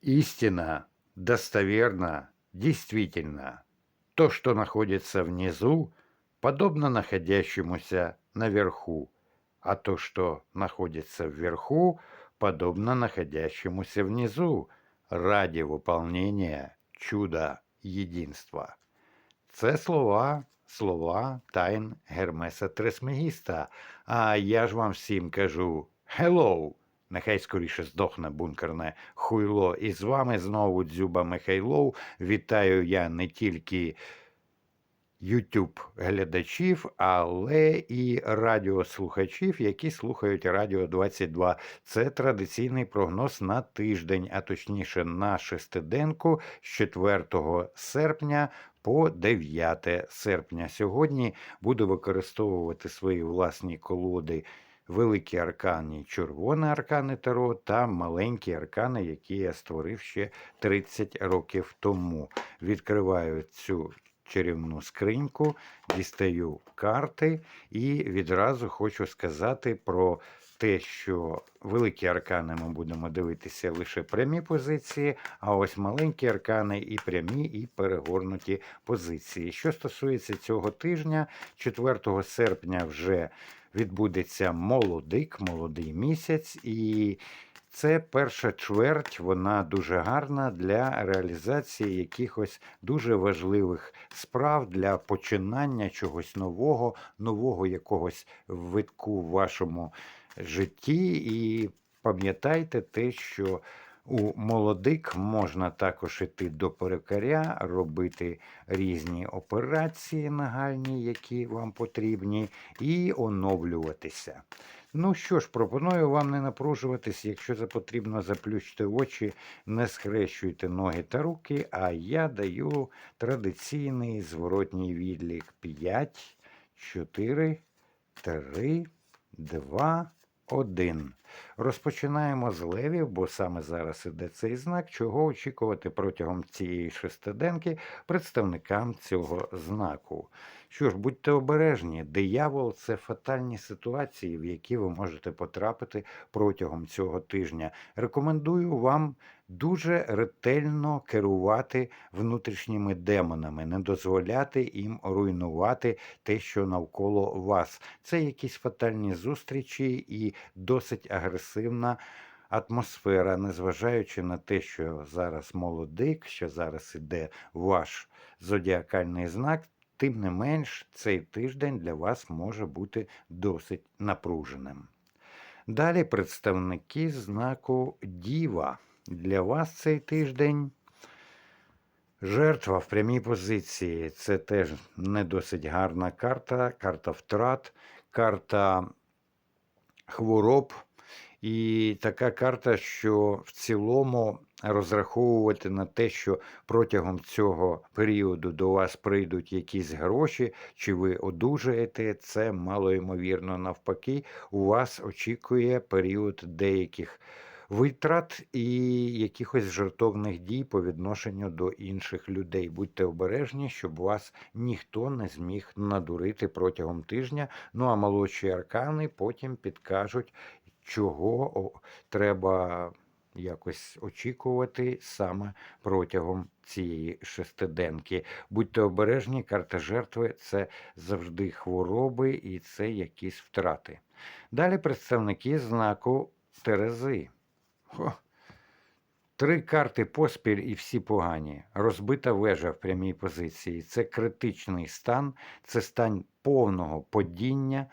Истина, достоверно, действительно. То, что находится внизу, подобно находящемуся наверху, а то, что находится вверху, подобно находящемуся внизу, ради выполнения чуда единства. Це слова, слова тайн Гермеса Тресмегіста. А я ж вам всім кажу «Hello!» Нехай скоріше здохне бункерне хуйло. І з вами знову Дзюба Михайлов. Вітаю я не тільки YouTube глядачів, але і радіослухачів, які слухають Радіо 22. Це традиційний прогноз на тиждень, а точніше на шестиденку з 4 серпня по 9 серпня. Сьогодні буду використовувати свої власні колоди. Великі аркани, червоні аркани Таро та маленькі аркани, які я створив ще 30 років тому. Відкриваю цю чарівну скриньку, дістаю карти і відразу хочу сказати про те, що великі аркани ми будемо дивитися лише прямі позиції, а ось маленькі аркани і прямі, і перегорнуті позиції. Що стосується цього тижня, 4 серпня вже відбудеться молодик, молодий місяць, і це перша чверть, вона дуже гарна для реалізації якихось дуже важливих справ для починання чогось нового, нового якогось витку в вашому житті. І пам'ятайте те, що у молодик можна також іти до перукаря, робити різні операції нагальні, які вам потрібні, і оновлюватися. Ну що ж, пропоную вам не напружуватись, якщо за потрібно заплющити очі, не схрещуйте ноги та руки, а я даю традиційний зворотній відлік 5, 4, 3, 2, 1. Розпочинаємо з левів, бо саме зараз іде цей знак, чого очікувати протягом цієї шестиденки представникам цього знаку. Що ж, будьте обережні, диявол це фатальні ситуації, в які ви можете потрапити протягом цього тижня. Рекомендую вам дуже ретельно керувати внутрішніми демонами, не дозволяти їм руйнувати те, що навколо вас. Це якісь фатальні зустрічі і досить агресивна. Атмосфера, незважаючи на те, що зараз молодик, що зараз іде ваш зодіакальний знак, тим не менш, цей тиждень для вас може бути досить напруженим. Далі представники знаку Діва. Для вас цей тиждень жертва в прямій позиції. Це теж не досить гарна карта, карта втрат, карта хвороб. І така карта, що в цілому розраховувати на те, що протягом цього періоду до вас прийдуть якісь гроші, чи ви одужаєте, це мало ймовірно навпаки. У вас очікує період деяких витрат і якихось жертовних дій по відношенню до інших людей. Будьте обережні, щоб вас ніхто не зміг надурити протягом тижня. Ну а молодші аркани потім підкажуть, чого треба якось очікувати саме протягом цієї шестиденки. Будьте обережні, карта жертви це завжди хвороби і це якісь втрати. Далі представники знаку Терези. Хо. Три карти поспіль і всі погані. Розбита вежа в прямій позиції. Це критичний стан, це стан повного падіння.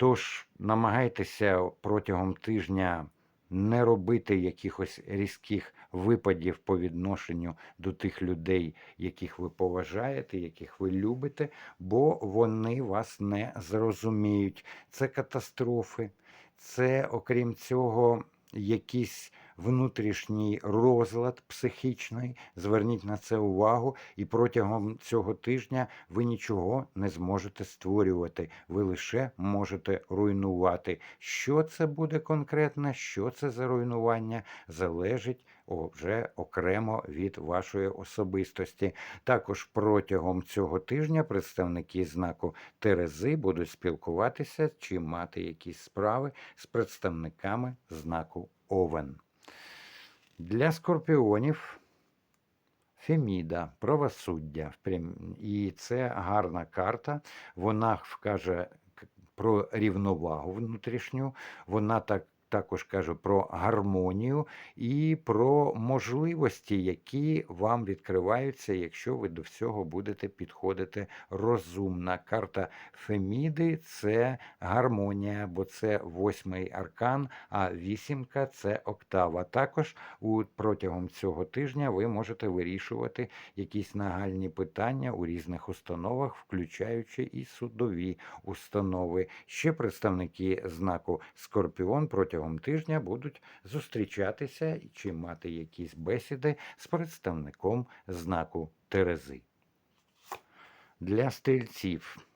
Тож намагайтеся протягом тижня не робити якихось різких випадів по відношенню до тих людей, яких ви поважаєте, яких ви любите, бо вони вас не зрозуміють. Це катастрофи, це, окрім цього, якісь внутрішній розлад психічний. Зверніть на це увагу, і протягом цього тижня ви нічого не зможете створювати. Ви лише можете руйнувати. Що це буде конкретно, що це за руйнування, залежить вже окремо від вашої особистості. Також протягом цього тижня представники знаку Терези будуть спілкуватися чи мати якісь справи з представниками знаку Овен. Для скорпіонів Феміда, правосуддя. І це гарна карта. Вона вкаже про рівновагу внутрішню, вона так. Також каже про гармонію і про можливості, які вам відкриваються, якщо ви до всього будете підходити розумно. Карта Феміди це гармонія, бо це восьмий аркан, а вісімка це октава. Також у протягом цього тижня ви можете вирішувати якісь нагальні питання у різних установах, включаючи і судові установи. Ще представники знаку Скорпіон протягом тижня будуть зустрічатися чи мати якісь бесіди з представником знаку Терези. Для стрільців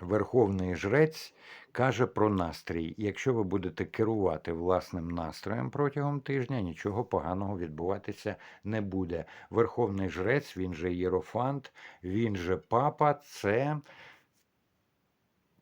Верховний жрець каже про настрій. Якщо ви будете керувати власним настроєм протягом тижня, нічого поганого відбуватися не буде. Верховний жрець, він же Єрофант, він же папа, це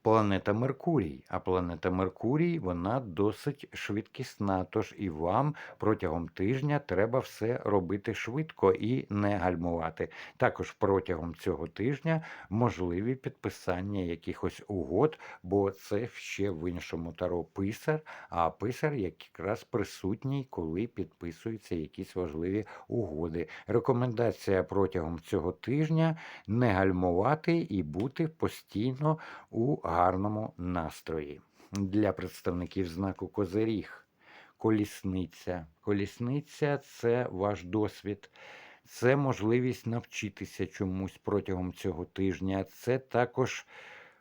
планета Меркурій. А планета Меркурій вона досить швидкісна. Тож і вам протягом тижня треба все робити швидко і не гальмувати. Також протягом цього тижня можливі підписання якихось угод, бо це ще в іншому таро писар, а писар якраз присутній, коли підписуються якісь важливі угоди. Рекомендація протягом цього тижня не гальмувати і бути постійно у гарному настрої. Для представників знаку Козиріг. Колісниця. Колісниця це ваш досвід, це можливість навчитися чомусь протягом цього тижня. Це також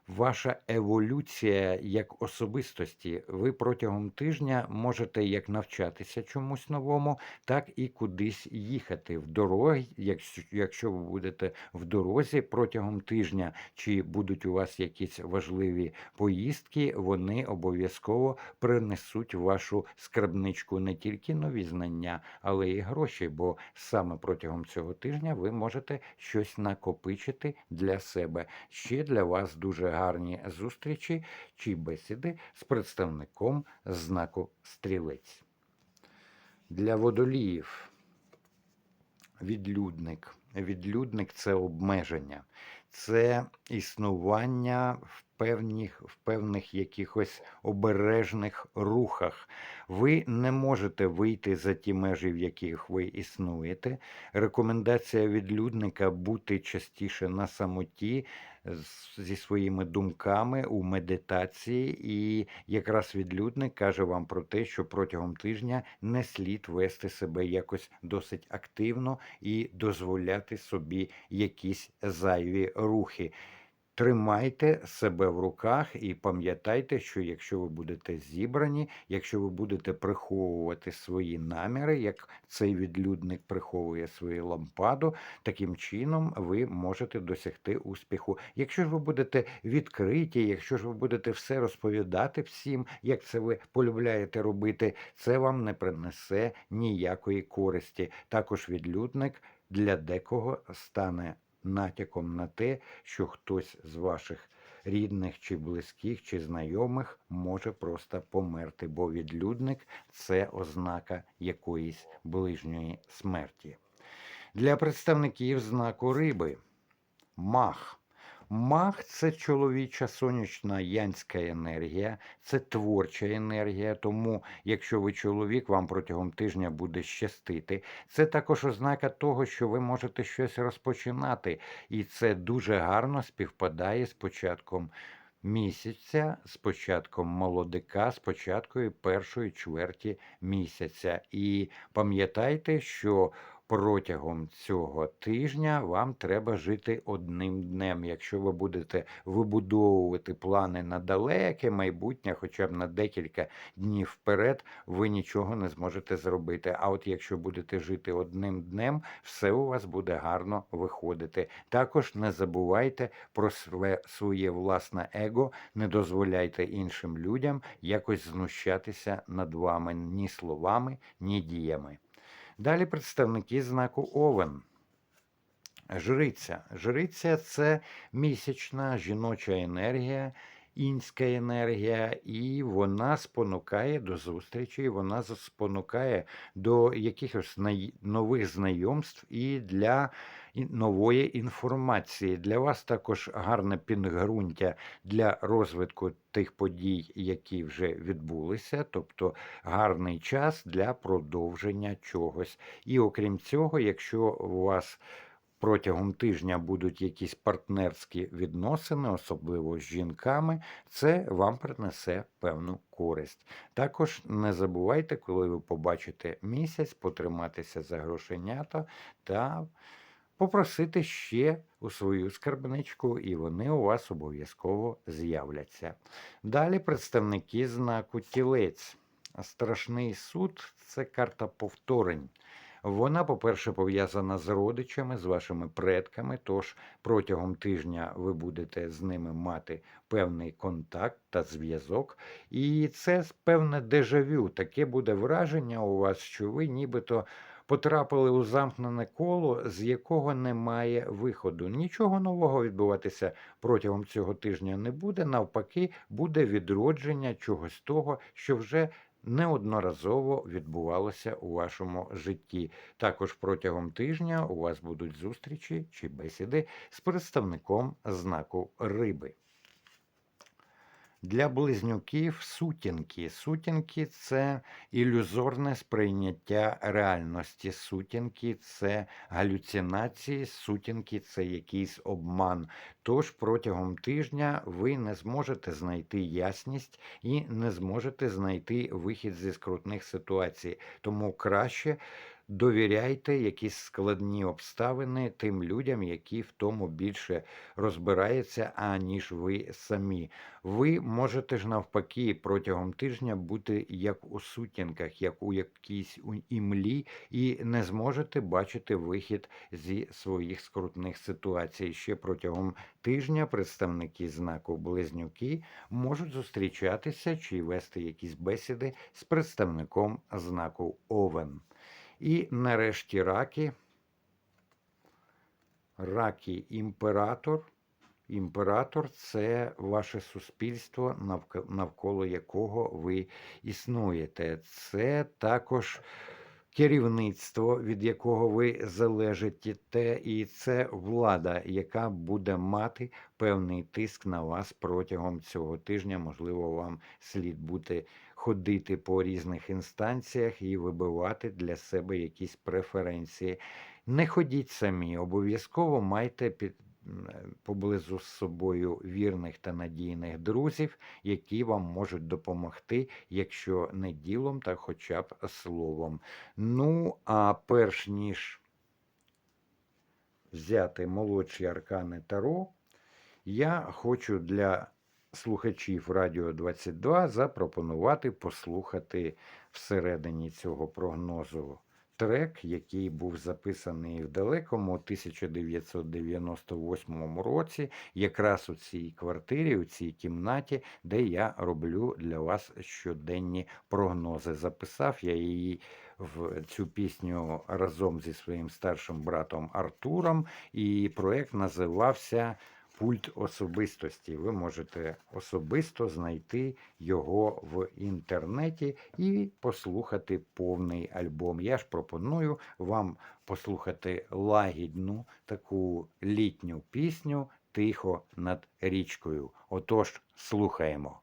ваша еволюція як особистості. Ви протягом тижня можете як навчатися чомусь новому, так і кудись їхати в дорогі, якщо, якщо ви будете в дорозі протягом тижня, чи будуть у вас якісь важливі поїздки, вони обов'язково принесуть вашу скарбничку не тільки нові знання, але й гроші. Бо саме протягом цього тижня ви можете щось накопичити для себе. Ще для вас дуже гарні зустрічі чи бесіди з представником знаку стрілець. Для водоліїв відлюдник. Відлюдник це обмеження, це існування в певних, в певних якихось обережних рухах. Ви не можете вийти за ті межі, в яких ви існуєте. Рекомендація відлюдника бути частіше на самоті зі своїми думками у медитації, і якраз відлюдник каже вам про те, що протягом тижня не слід вести себе якось досить активно і дозволяти собі якісь зайві рухи. Тримайте себе в руках і пам'ятайте, що якщо ви будете зібрані, якщо ви будете приховувати свої наміри, як цей відлюдник приховує свою лампаду, таким чином ви можете досягти успіху. Якщо ж ви будете відкриті, якщо ж ви будете все розповідати всім, як це ви полюбляєте робити, це вам не принесе ніякої користі. Також відлюдник для декого стане натяком на те, що хтось з ваших рідних чи близьких чи знайомих може просто померти, бо відлюдник це ознака якоїсь ближньої смерті. Для представників знаку риби мах. Мах це чоловіча сонячна янська енергія, це творча енергія. Тому, якщо ви чоловік, вам протягом тижня буде щастити. Це також ознака того, що ви можете щось розпочинати, і це дуже гарно співпадає з початком місяця, з початком молодика, з початкою першої чверті місяця. І пам'ятайте, що протягом цього тижня вам треба жити одним днем. Якщо ви будете вибудовувати плани на далеке майбутнє, хоча б на декілька днів вперед, ви нічого не зможете зробити. А от якщо будете жити одним днем, все у вас буде гарно виходити. Також не забувайте про своє, власне его, не дозволяйте іншим людям якось знущатися над вами ні словами, ні діями. Далі представники знаку Овен. Жриця. Жриця це місячна жіноча енергія, інська енергія, і вона спонукає до зустрічі, вона спонукає до якихось нових знайомств і для нової інформації. Для вас також гарне підґрунтя для розвитку тих подій, які вже відбулися, тобто гарний час для продовження чогось. І окрім цього, якщо у вас протягом тижня будуть якісь партнерські відносини, особливо з жінками, це вам принесе певну користь. Також не забувайте, коли ви побачите місяць, потриматися за грошенята та попросити ще у свою скарбничку, і вони у вас обов'язково з'являться. Далі представники знаку тілець. Страшний суд це карта повторень. Вона, по-перше, пов'язана з родичами, з вашими предками. Тож протягом тижня ви будете з ними мати певний контакт та зв'язок. І це певне дежавю. Таке буде враження у вас, що ви нібито потрапили у замкнене коло, з якого немає виходу. Нічого нового відбуватися протягом цього тижня не буде. Навпаки, буде відродження чогось того, що вже неодноразово відбувалося у вашому житті. Також протягом тижня у вас будуть зустрічі чи бесіди з представником знаку риби. Для близнюків сутінки. Сутінки це ілюзорне сприйняття реальності. Сутінки це галюцинації, сутінки це якийсь обман. Тож протягом тижня ви не зможете знайти ясність і не зможете знайти вихід зі скрутних ситуацій. Тому краще довіряйте якісь складні обставини тим людям, які в тому більше розбираються, аніж ви самі. Ви можете ж навпаки протягом тижня бути як у сутінках, як у якійсь імлі, і не зможете бачити вихід зі своїх скрутних ситуацій. Ще протягом тижня представники знаку Близнюки можуть зустрічатися чи вести якісь бесіди з представником знаку Овен. І нарешті раки. Раки імператор. Імператор це ваше суспільство, навколо якого ви існуєте. Це також керівництво, від якого ви залежите, і це влада, яка буде мати певний тиск на вас протягом цього тижня. Можливо, вам слід бути ходити по різних інстанціях і вибивати для себе якісь преференції. Не ходіть самі, обов'язково майте під е, поблизу з собою вірних та надійних друзів, які вам можуть допомогти, якщо не ділом, та хоча б словом. Ну, а перш ніж взяти молодші аркани Таро, я хочу для слухачів Радіо 22 запропонувати послухати всередині цього прогнозу трек, який був записаний в далекому 1998 році, якраз у цій квартирі, у цій кімнаті, де я роблю для вас щоденні прогнози. Записав я її в цю пісню разом зі своїм старшим братом Артуром, і проект називався Пульт особистості. Ви можете особисто знайти його в інтернеті і послухати повний альбом. Я ж пропоную вам послухати лагідну таку літню пісню Тихо над річкою. Отож, слухаємо.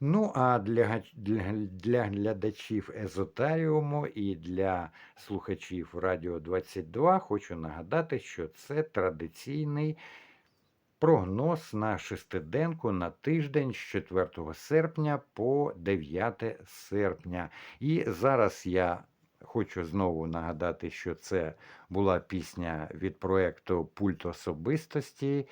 Ну, а для, для, для глядачів Езотаріуму і для слухачів Радіо 22 хочу нагадати, що це традиційний прогноз на шестиденку на тиждень з 4 серпня по 9 серпня. І зараз я хочу знову нагадати, що це була пісня від проєкту Пульт особистості,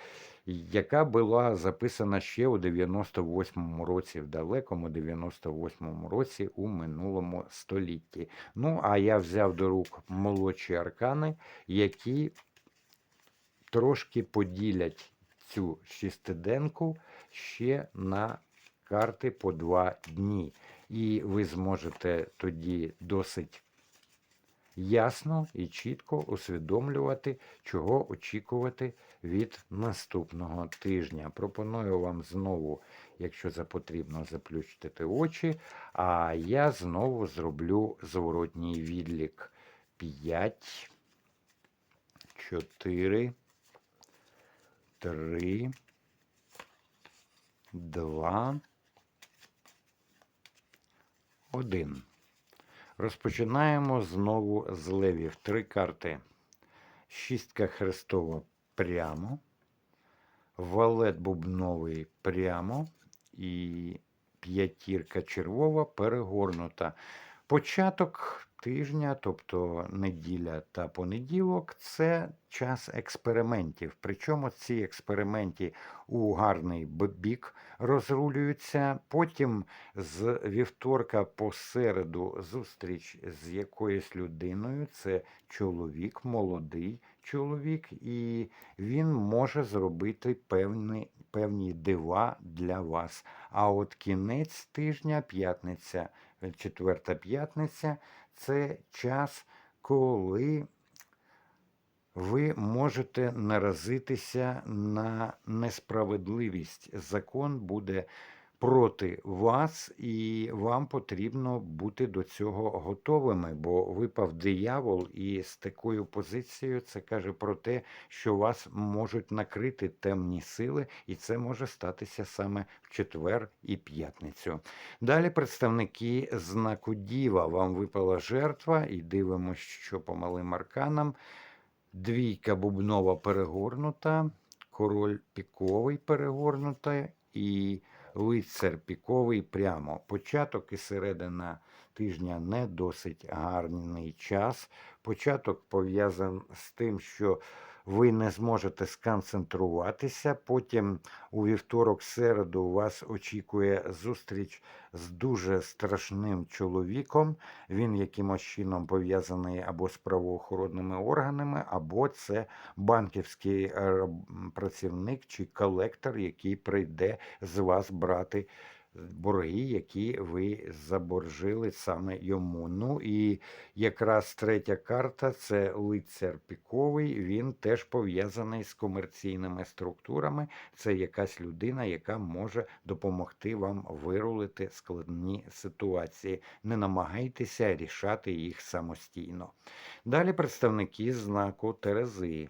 яка була записана ще у 98-му році, в далекому 98-му році у минулому столітті. Ну, а я взяв до рук молодші аркани, які трошки поділять цю шістиденку ще на карти по два дні. І ви зможете тоді досить ясно і чітко усвідомлювати, чого очікувати від наступного тижня. Пропоную вам знову, якщо за потрібно, заплющити очі, а я знову зроблю зворотній відлік. 5, 4, 3, 2, 1. Розпочинаємо знову з левів. Три карти. Шістка хрестова прямо, валет бубновий прямо і п'ятірка червова перегорнута. Початок тижня, тобто неділя та понеділок, це час експериментів. Причому ці експерименти у гарний бік розрулюються. Потім з вівторка по середу зустріч з якоюсь людиною. Це чоловік, молодий чоловік, і він може зробити певні, певні дива для вас. А от кінець тижня, п'ятниця, четверта п'ятниця це час, коли ви можете наразитися на несправедливість. Закон буде проти вас, і вам потрібно бути до цього готовими, бо випав диявол, і з такою позицією це каже про те, що вас можуть накрити темні сили, і це може статися саме в четвер і п'ятницю. Далі представники знаку Діва. Вам випала жертва, і дивимося, що по малим арканам. Двійка бубнова перегорнута, король піковий перегорнута і лицар піковий прямо. Початок і середина тижня не досить гарний час. Початок пов'язаний з тим, що ви не зможете сконцентруватися. Потім у вівторок, середу вас очікує зустріч з дуже страшним чоловіком. Він якимось чином пов'язаний або з правоохоронними органами, або це банківський е, працівник чи колектор, який прийде з вас брати борги, які ви заборжили саме йому. Ну і якраз третя карта це лицар піковий. Він теж пов'язаний з комерційними структурами. Це якась людина, яка може допомогти вам вирулити складні ситуації. Не намагайтеся рішати їх самостійно. Далі представники знаку Терези.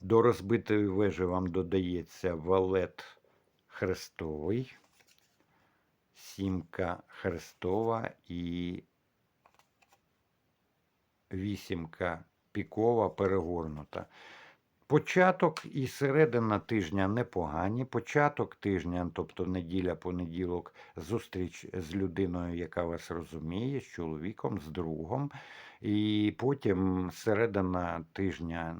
До розбитої вежі вам додається валет хрестовий, сімка хрестова і вісімка пікова перегорнута. Початок і середина тижня непогані. Початок тижня, тобто неділя, понеділок, зустріч з людиною, яка вас розуміє, з чоловіком, з другом. І потім середина тижня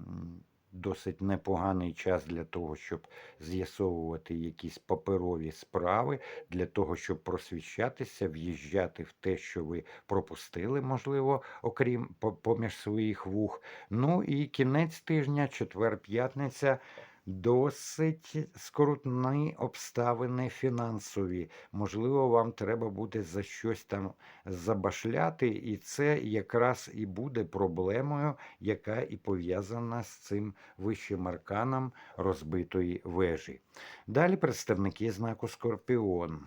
досить непоганий час для того, щоб з'ясовувати якісь паперові справи, для того, щоб просвіщатися, в'їжджати в те, що ви пропустили, можливо, окрім поміж своїх вух. Ну і кінець тижня, четвер-п'ятниця. Досить скрутні обставини фінансові. Можливо, вам треба буде за щось там забашляти, і це якраз і буде проблемою, яка і пов'язана з цим вищим арканом розбитої вежі. Далі представники знаку Скорпіон.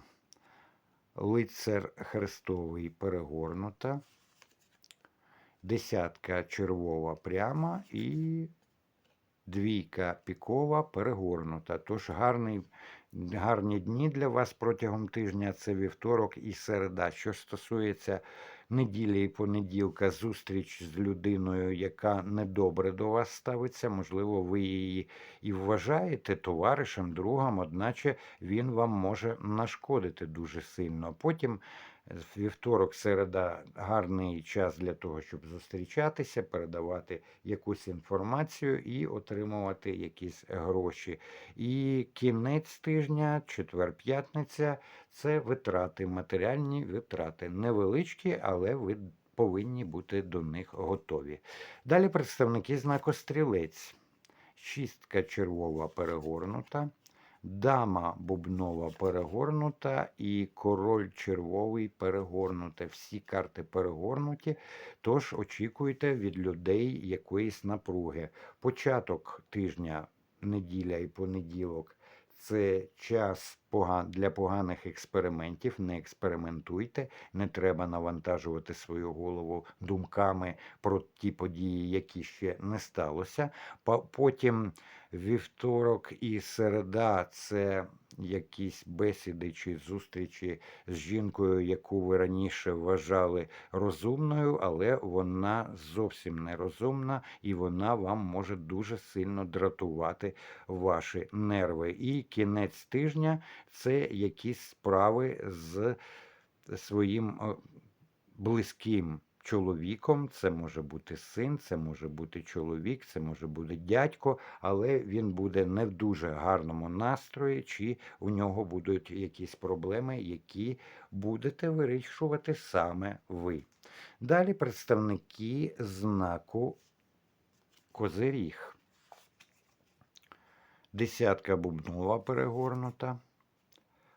Лицар Христовий перегорнута, десятка червова пряма і двійка пікова перегорнута. Тож гарний, гарні дні для вас протягом тижня це вівторок і середа. Що стосується неділі і понеділка, зустріч з людиною, яка недобре до вас ставиться, можливо, ви її і вважаєте товаришем, другом, одначе він вам може нашкодити дуже сильно. Потім вівторок, середа гарний час для того, щоб зустрічатися, передавати якусь інформацію і отримувати якісь гроші. І кінець тижня, четвер-п'ятниця це витрати, матеріальні витрати. Невеличкі, але ви повинні бути до них готові. Далі представники знаку стрілець. Шістка червова перегорнута, Дама бубнова перегорнута і король червовий перегорнуте. Всі карти перегорнуті, тож очікуйте від людей якоїсь напруги. Початок тижня, неділя і понеділок це час для поганих експериментів. Не експериментуйте, не треба навантажувати свою голову думками про ті події, які ще не сталося. Потім вівторок і середа це якісь бесіди чи зустрічі з жінкою, яку ви раніше вважали розумною, але вона зовсім не розумна, і вона вам може дуже сильно дратувати ваші нерви. І кінець тижня це якісь справи з своїм близьким чоловіком. Це може бути син, це може бути чоловік, це може бути дядько, але він буде не в дуже гарному настрої, чи у нього будуть якісь проблеми, які будете вирішувати саме ви. Далі представники знаку Козиріг. Десятка бубнова перегорнута,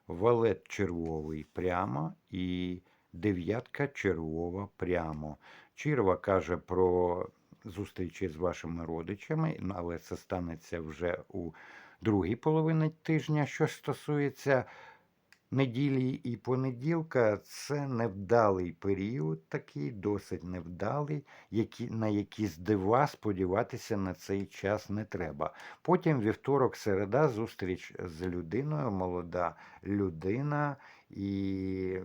валет червовий прямо і дев'ятка червова прямо. Чірва каже про зустрічі з вашими родичами, але це станеться вже у другій половині тижня. Що стосується неділі і понеділка, це невдалий період, такий досить невдалий, які, на якісь дива сподіватися на цей час не треба. Потім вівторок, середа, зустріч з людиною, молода людина, і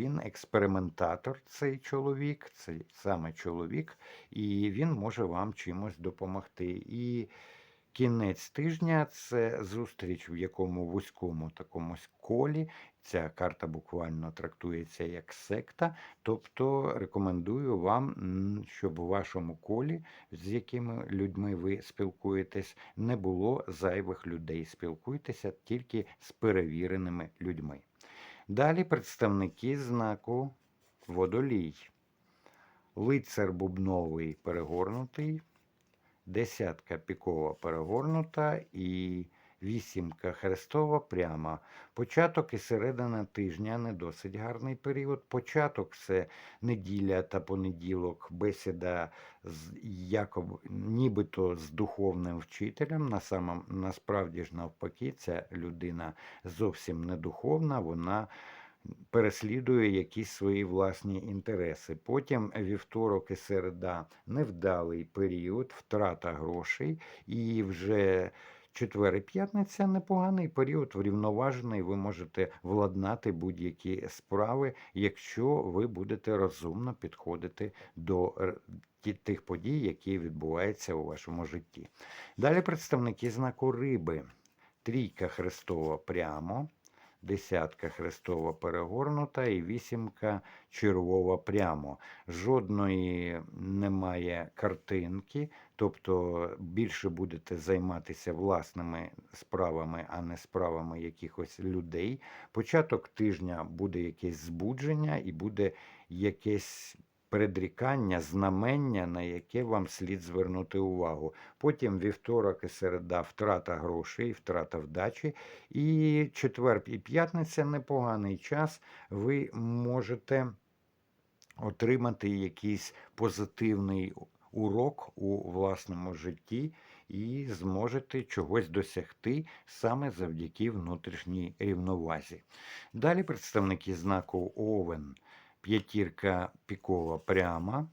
він експериментатор, цей чоловік, цей саме чоловік, і він може вам чимось допомогти. І кінець тижня це зустріч в якому вузькому такому колі. Ця карта буквально трактується як секта. Тобто рекомендую вам, щоб у вашому колі, з якими людьми ви спілкуєтесь, не було зайвих людей. Спілкуйтеся тільки з перевіреними людьми. Далі представники знаку водолій. Лицар бубновий перегорнутий, десятка пікова перегорнута і вісімка хрестова пряма. Початок і середина тижня не досить гарний період. Початок це неділя та понеділок, бесіда з якоб, нібито з духовним вчителем. На самом, насправді ж навпаки, ця людина зовсім не духовна, вона переслідує якісь свої власні інтереси. Потім вівторок і середа невдалий період, втрата грошей, і вже четвер і п'ятниця непоганий період, врівноважений. Ви можете владнати будь-які справи, якщо ви будете розумно підходити до е, тих подій, які відбуваються у вашому житті. Далі представники знаку риби. Трійка Христова прямо, десятка хрестова перегорнута і вісімка червова прямо. Жодної немає картинки, тобто більше будете займатися власними справами, а не справами якихось людей. Початок тижня буде якесь збудження і буде якесь предрікання, знамення, на яке вам слід звернути увагу. Потім вівторок і середа втрата грошей, втрата вдачі. І четвер і п'ятниця непоганий час. Ви можете отримати якийсь позитивний урок у власному житті і зможете чогось досягти саме завдяки внутрішній рівновазі. Далі представники знаку Овен. П'ятірка пікова пряма,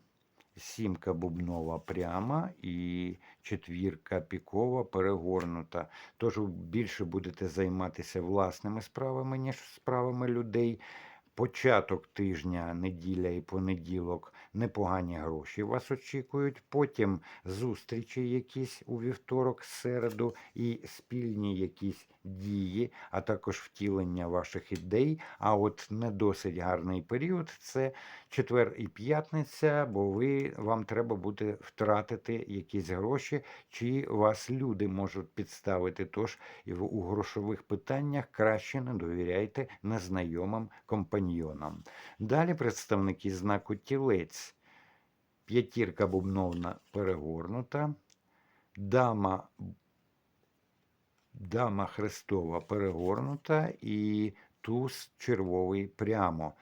сімка бубнова пряма і четвірка пікова перегорнута. Тож більше будете займатися власними справами, ніж справами людей. Початок тижня, неділя і понеділок непогані гроші вас очікують. Потім зустрічі якісь у вівторок, середу і спільні якісь дії, а також втілення ваших ідей. А от не досить гарний період це четвер і п'ятниця, бо ви вам треба буде втратити якісь гроші, чи вас люди можуть підставити. Тож і в- у грошових питаннях краще не довіряйте незнайомим компаньйонам. Далі представники знаку тілець. П'ятірка бубновна перегорнута, дама Дама Христова перегорнута і туз червовий прямо.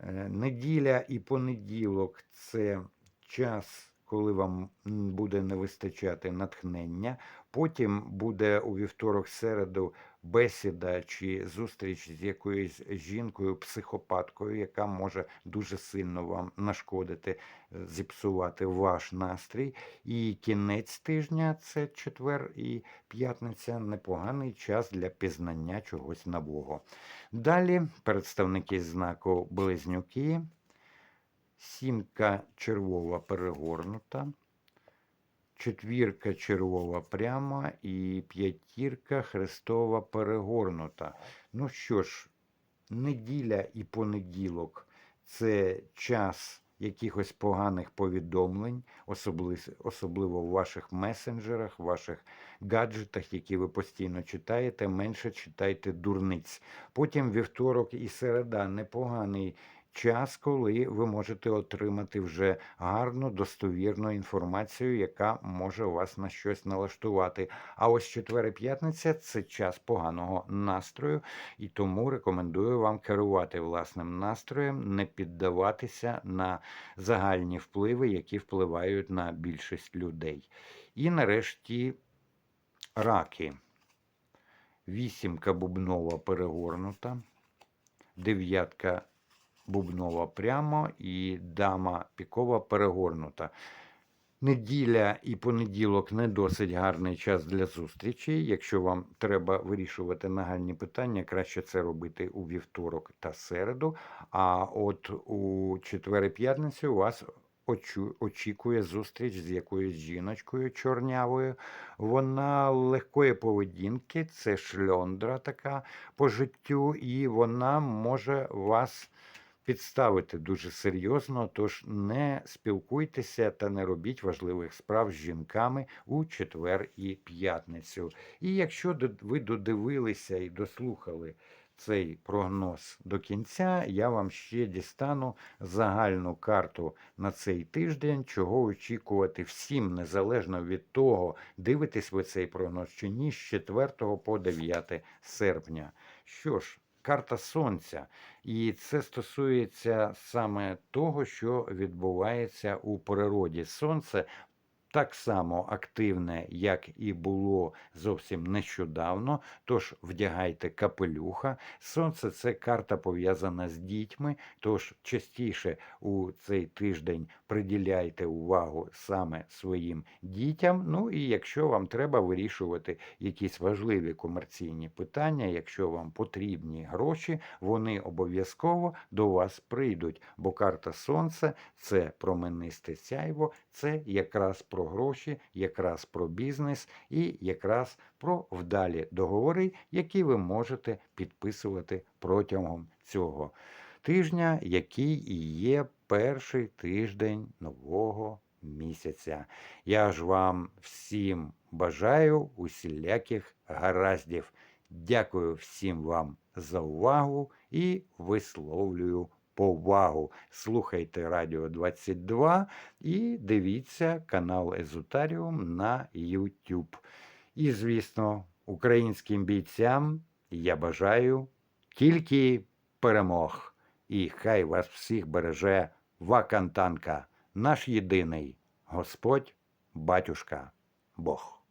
Е, Неділя і понеділок це час, коли вам буде не вистачати натхнення. Потім буде у вівторок середу бесіда чи зустріч з якоюсь жінкою, психопаткою, яка може дуже сильно вам нашкодити, е, зіпсувати ваш настрій. І кінець тижня це четвер і п'ятниця непоганий час для пізнання чогось нового. Далі представники знаку Близнюки, сімка червова перегорнута, четвірка червова прямо і п'ятірка хрестова перегорнута. Ну що ж, неділя і понеділок це час якихось поганих повідомлень, особливо, в ваших месенджерах, ваших гаджетах, які ви постійно читаєте, менше читайте дурниць. Потім вівторок і середа непоганий час, коли ви можете отримати вже гарну достовірну інформацію, яка може вас на щось налаштувати. А ось четвер і п'ятниця це час поганого настрою, і тому рекомендую вам керувати власним настроєм, не піддаватися на загальні впливи, які впливають на більшість людей. І нарешті раки. Вісімка бубнова перегорнута, дев'ятка бубнова прямо і дама пікова перегорнута. Неділя і понеділок не досить гарний час для зустрічі. Якщо вам треба вирішувати нагальні питання, краще це робити у вівторок та середу. А от у четвер і п'ятницю вас очікує зустріч з якоюсь жіночкою чорнявою. Вона легкої поведінки, це шльондра така по життю, і вона може вас підставити дуже серйозно. Тож не спілкуйтеся та не робіть важливих справ з жінками у четвер і п'ятницю. І якщо ви додивилися і дослухали цей прогноз до кінця, я вам ще дістану загальну карту на цей тиждень, чого очікувати всім, незалежно від того, дивитесь ви цей прогноз чи ні, з 4 по 9 серпня. Що ж, карта Сонця. І це стосується саме того, що відбувається у природі. Сонце так само активне, як і було зовсім нещодавно. Тож вдягайте капелюха. Сонце це карта пов'язана з дітьми. Тож частіше у цей тиждень приділяйте увагу саме своїм дітям. Ну і якщо вам треба вирішувати якісь важливі комерційні питання, якщо вам потрібні гроші, вони обов'язково до вас прийдуть. Бо карта Сонця це променисте сяйво, це якраз гроші, якраз про бізнес і якраз про вдалі договори, які ви можете підписувати протягом цього тижня, який і є перший тиждень нового місяця. Я ж вам всім бажаю усіляких гараздів. Дякую всім вам за увагу і висловлюю повагу. Слухайте Радіо 22 і дивіться канал Езотаріум на YouTube. І, звісно, українським бійцям я бажаю тільки перемог. І хай вас всіх береже Вакантанка, наш єдиний Господь, батюшка, Бог.